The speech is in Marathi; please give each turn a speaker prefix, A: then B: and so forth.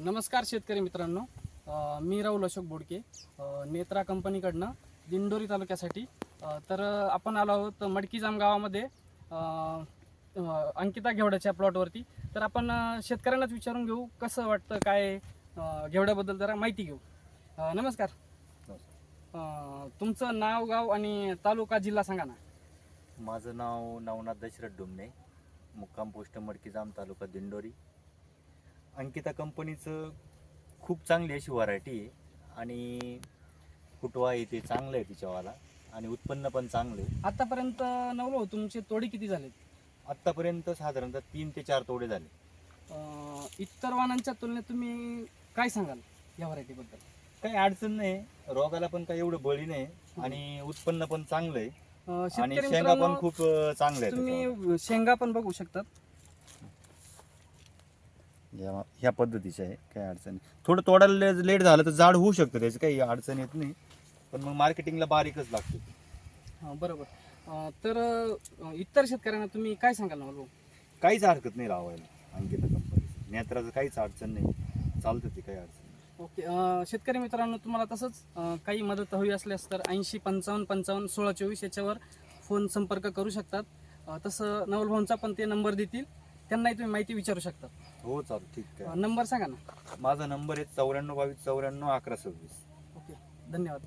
A: नमस्कार शेतकरी मित्रांनो. मी राहुल अशोक बोडके नेत्रा कंपनीकडनं दिंडोरी तालुक्यासाठी. तर आपण आलो आहोत मडकीजाम गावामध्ये अंकिता घेवड्याच्या प्लॉटवरती. तर आपण शेतकऱ्यांनाच विचारून घेऊ कसं वाटतं काय घेवड्याबद्दल जरा माहिती घेऊ. नमस्कार. तुमचं नाव गाव आणि तालुका जिल्हा सांगा ना.
B: माझं नाव नवनाथ दशरथ डुमणे मुक्काम पोस्ट मडकीजाम तालुका दिंडोरी. अंकिता कंपनीचं खूप चांगली अशी व्हरायटी आहे आणि फुटवा आहे ते चांगलं आहे तिच्यावाला आणि उत्पन्न पण चांगलं आहे.
A: आतापर्यंत नवलो तुमचे तोडे किती झालेत?
B: आत्तापर्यंत साधारणतः तीन ते चार तोडे झाले.
A: अ, इतर वाहनांच्या तुलनेत तुम्ही काय सांगाल या व्हरायटीबद्दल
B: काही अडचण नाही रोगाला पण काही एवढं बळी नाही आणि उत्पन्न पण चांगलं आहे. आणि
A: शेतकरी
B: शेंगा
A: मित्रांनो
B: पण खूप अं, चांगल्या आहेत.
A: तुम्ही शेंगा पण बघू शकतात
B: या ह्या पद्धतीचे आहे काही अडचण नाही. थोडं तोडायला लेट झालं तर जाड होऊ शकतं त्याची काही अडचण येत नाही पण मग मार्केटिंगला बारीकच लागते
A: हा, बरोबर अ, तर अ, इतर शेतकऱ्यांना तुम्ही काय सांगाल मला भाऊ?
B: काहीच हरकत नाही लावायला अंकिता कंपनी नेत्राचं काहीच अडचण नाही चालतं ती काही अडचण नाही.
A: ओके अ, शेतकरी मित्रांनो तुम्हाला तसंच अ, काही मदत हवी असल्यास तर ऐंशी पंचावन्न पंचावन्न सोळा चोवीस याच्यावर फोन संपर्क करू शकतात. अ, तसं नवल भाऊंचा पण ते नंबर देतील. त्यांनाही तुम्ही माहिती विचारू शकता.
B: हो चालतं ठीक
A: अ,
B: आहे
A: नंबर सांगा ना.
B: माझा नंबर आहे चौऱ्याण्णव बावीस चौऱ्याण्णव अकरा सव्वीस.
A: ओके धन्यवाद.